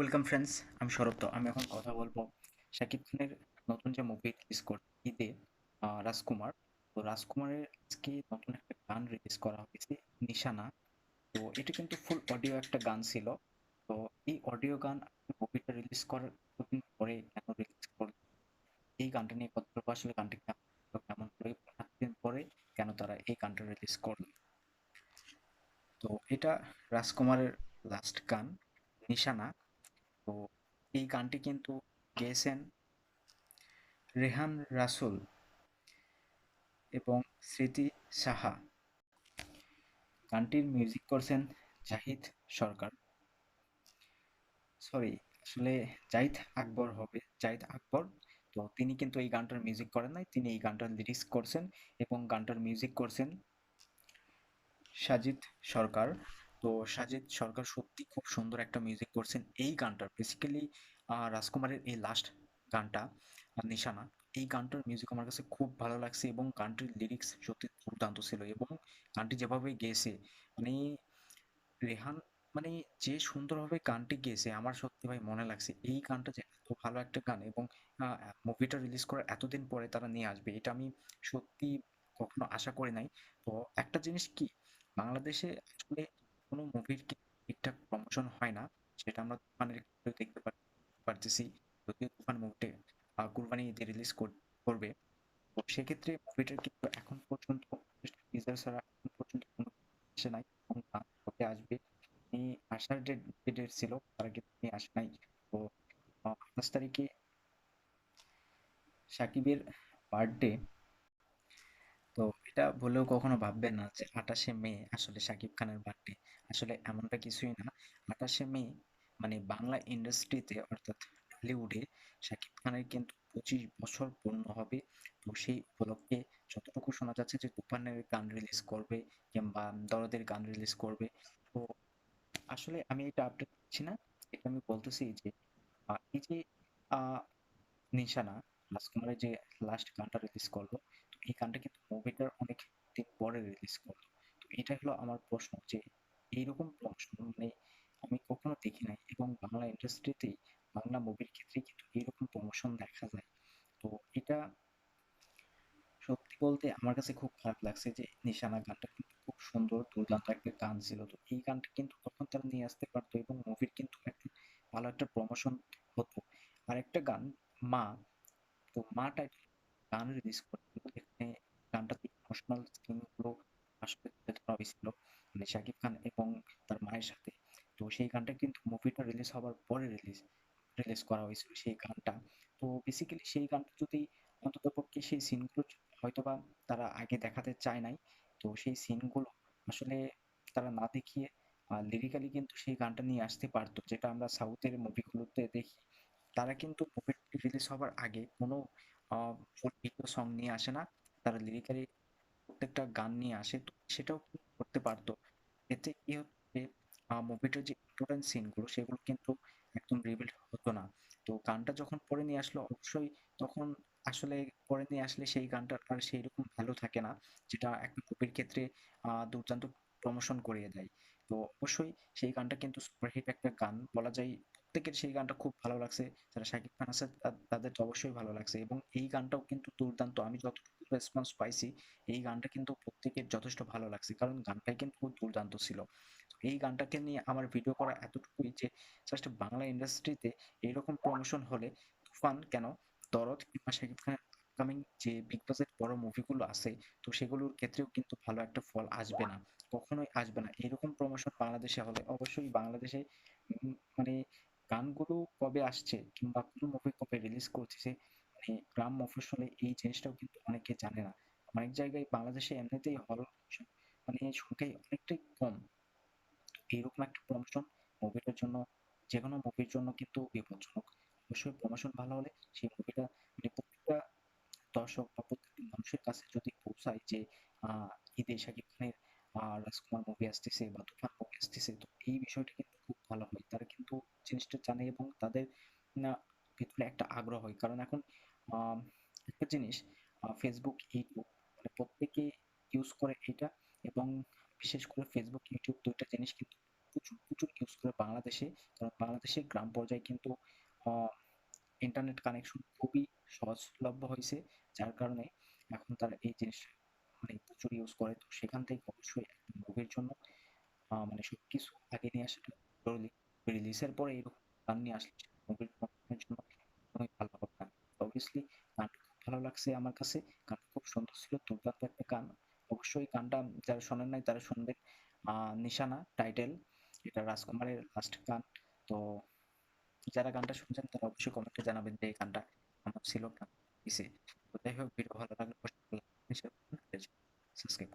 Welcome friends আমি সৌরভ তো আমি এখন কথা বলব শাকিব খানের নতুন যে মুভি রিলিজ করছে ঈদে রাজকুমার। তো রাজকুমারের আজকে নতুন একটা গান রিলিজ করা হয়েছে, নিশানা। তো এটা কিন্তু ফুল অডিও একটা গান ছিল। তো এই অডিও গান মুভিটা রিলিজ করার কিছুদিন পরে কেন রিলিজ করল এই গানটা নিয়ে বলব আসলে গানটা কেমন করে এতদিন পরে কেন তারা এই গানটা রিলিজ করল? তো এটা রাজকুমারের লাস্ট গান, নিশানা। তো এই গানটি কিন্তু গেয়েছেন রেহান রাসুল এবং স্মৃতি সাহা। গানটির মিউজিক করছেন জাহিদ সরকার। সরি আসলে জাহিদ আকবর হবে, জাহিদ আকবর। তো তিনি কিন্তু এই গানটার মিউজিক করেন নাই, তিনি এই গানটার লিরিক্স করছেন এবং গানটার মিউজিক করছেন সাজিদ সরকার। তো সাজিদ সরকার সত্যি খুব সুন্দর একটা মিউজিক করছেন। এই গানটার বেসিক্যালি রাজকুমারের এই লাস্ট গানটা নিশানা, এই গানটার মিউজিক আমার কাছে খুব ভালো লাগছে এবং গানটির লিরিক্স সত্যি দুর্দান্ত ছিল এবং গানটি যেভাবে গেয়েছে মানে রেহান মানে যে সুন্দরভাবে গানটি গেয়েছে আমার সত্যি ভাই মনে লাগছে এই গানটা যে এত ভালো একটা গান এবং মুভিটা রিলিজ করার এতদিন পরে তারা নিয়ে আসবে এটা আমি সত্যি কখনো আশা করি নাই। তো একটা জিনিস কি, বাংলাদেশে আসলে কোনো মুভির ঠিকঠাক প্রমোশন হয় না, সেটা আমরা তুফানের ক্ষেত্রেও দেখতে পারতেছি। যদিও তুফান মুভিটা কুরবানি ঈদে রিলিজ করবে। তো সেক্ষেত্রে মুভিটার কিন্তু এখন পর্যন্ত টিজার ছাড়া এখন পর্যন্ত কোনো আসে নাই? কবে আসবে? এই আসার যে ডেট ছিল, তারা কিন্তু নিয়ে আসে নাই। তো আঠাশ তারিখে সাকিবের বার্থডে এটা বলেও কখনো ভাববেন না যে আঠাশে মে আসলে শাকিব খানের বার্থডে আসলে এমনটা কিছুই না। আঠাশে মে মানে বাংলা ইন্ডাস্ট্রিতে অর্থাৎ টলিউডে শাকিব খানের কিন্তু পঁচিশ বছর পূর্ণ হবে তো সেই উপলক্ষে যতটুকু শোনা যাচ্ছে যে তুফানের গান রিলিজ করবে কিংবা দরদের গান রিলিজ করবে। তো আসলে আমি এটা আপডেট দিচ্ছি না। এটা আমি বলতেছি যে এই যে নিশানা, রাজকুমারের যে লাস্ট গানটা রিলিজ করল এই গানটা কিন্তু মুভিটার অনেক দিন পরে রিলিজ করল তো এটা হলো আমার প্রশ্ন যে, এইরকম প্রমোশন মানে আমি কখনো দেখি নাই এবং বাংলা ইন্ডাস্ট্রিতেই বাংলা মুভির ক্ষেত্রে কিন্তু এইরকম প্রমোশন দেখা যায়। তো এটা সত্যি বলতে আমার কাছে খুব খারাপ লাগছে যে, নিশানা গানটা কিন্তু খুব সুন্দর, দুর্দান্ত একটা গান ছিল। তো এই গানটা কিন্তু তখন তারা নিয়ে আসতে পারতো এবং মুভির কিন্তু একটা ভালো একটা প্রমোশন হতো। আর একটা গান, মা, তো মা টাইটেল গান রিলিজ যেখানে গানটাতে ইমোশনাল সিনগুলো আসলে তুলে ধরা হয়েছিল মানে শাকিব খান এবং তার মায়ের সাথে। তো সেই গানটা কিন্তু মুভিটা রিলিজ হওয়ার পরে রিলিজ রিলিজ করা হয়েছিল সেই গানটা। তো বেসিক্যালি সেই গানটা যদি অন্ততপক্ষে সেই সিনগুলো হয়তোবা তারা আগে দেখাতে চায় নাই, তো সেই সিনগুলো আসলে তারা না দেখিয়ে লিরিক্যালি কিন্তু সেই গানটা নিয়ে আসতে পারতো। যেটা আমরা সাউথের মুভিগুলোতে দেখি, তারা কিন্তু মুভি রিলিজ হওয়ার আগে কোনো ফুল ভিডিও সং নিয়ে আসে না। তারা লিরিক্যালি প্রত্যেকটা গান নিয়ে আসে, তো সেটাও করতে পারতো। এতে কি হচ্ছে মুভিটার যে ইম্পর্টেন্ট সিনগুলো সেগুলো কিন্তু একদম রিভিল হতো না। তো গানটা যখন পরে নিয়ে আসলো, অবশ্যই তখন আসলে পরে নিয়ে আসলে সেই গানটার আর সেই রকম ভ্যালু থাকে না, যেটা একটা মুভির ক্ষেত্রে দুর্দান্ত প্রমোশন করিয়ে দেয়। তো অবশ্যই সেই গানটা কিন্তু সুপারহিট একটা গান বলা যায়। প্রত্যেকের সেই গানটা খুব ভালো লাগছে। যারা শাকিব খান আছে, তাদের তো অবশ্যই ভালো লাগছে। এবং এই গানটাও কিন্তু দুর্দান্ত। আমি যতটুকু রেসপন্স পাইছি এই গানটা কিন্তু প্রত্যেকের যথেষ্ট ভালো লাগছে। কারণ গানটাই কিন্তু খুব দুর্দান্ত ছিল। এই গানটাকে নিয়ে আমার ভিডিও করা এতটুকুই যে জাস্ট বাংলা ইন্ডাস্ট্রিতে এইরকম প্রমোশন হলে তুফান কেন? দরদ কিংবা শাকিব খানের আপকামিং যে বিগ বাজেট বড় মুভিগুলো আছে, তো সেগুলোর ক্ষেত্রেও কিন্তু ভালো একটা ফল আসবে না। কখনোই আসবে না। এরকম প্রমোশন বাংলাদেশে হলে অবশ্যই বাংলাদেশে মানে গানগুলো কবে আসছে কিংবা কোন মুভি কবে রিলিজ করতেছে মানে গ্রাম মফস্বলে এই জিনিসটাও কিন্তু অনেকে জানে না। অনেক জায়গায় বাংলাদেশে এমনিতেই হল মানে সংখ্যাই অনেকটাই কম। এইরকম একটা প্রমোশন মুভিটার জন্য যে কোনো মুভির জন্য কিন্তু বিপজ্জনক। অবশ্যই প্রমোশন ভালো হলে সেই মুভিটা মানে প্রত্যেকটা দর্শক বা প্রত্যেকটা মানুষের কাছে যদি পৌঁছায় যে ঈদে শাকিব খানের রাজকুমার মুভি আসতেছে বা তুফান মুভি আসতেছে, তো এই বিষয়টা কিন্তু খুব ভালো হয়। তারা কিন্তু জিনিসটা জানে এবং তাদের, না ভিতরে একটা আগ্রহ হয়। কারণ এখন একটা জিনিস ফেসবুক ইউটিউব মানে প্রত্যেকে ইউজ করে এটা এবং বিশেষ করে ফেসবুক ইউটিউব দুইটা জিনিস কিন্তু প্রচুর প্রচুর ইউজ করে বাংলাদেশে। কারণ বাংলাদেশে গ্রাম পর্যায়ে কিন্তু ইন্টারনেট কানেকশন খুবই সহজলভ্য হয়েছে। যার কারণে এখন তারা এই জিনিসটা মানে প্রচুর ইউজ করে। তো সেখান থেকে অবশ্যই একটা মুভির জন্য মানে সবকিছু আগে নিয়ে আসাটা জরুরি। রিলিজের পরে এরকম গান নিয়ে আসলে মুভির জন্য একদমই ভালো হবে না। অবভিয়াসলি গানটা খুব ভালো লাগছে আমার কাছে। গানটা খুব সুন্দর ছিল, দুর্দান্ত একটা গান। অবশ্যই গানটা যারা শোনেন নাই, তারা শুনবেন। নিশানা টাইটেল এটা রাজকুমারের লাস্ট গান। তো যারা গানটা শুনছেন, তারা অবশ্যই কমেন্টে জানাবেন যে এই গানটা আমার ছিল কেমন হয়েছে তো যাই হোক ভিডিও ভালো লাগলে সাবস্ক্রাইব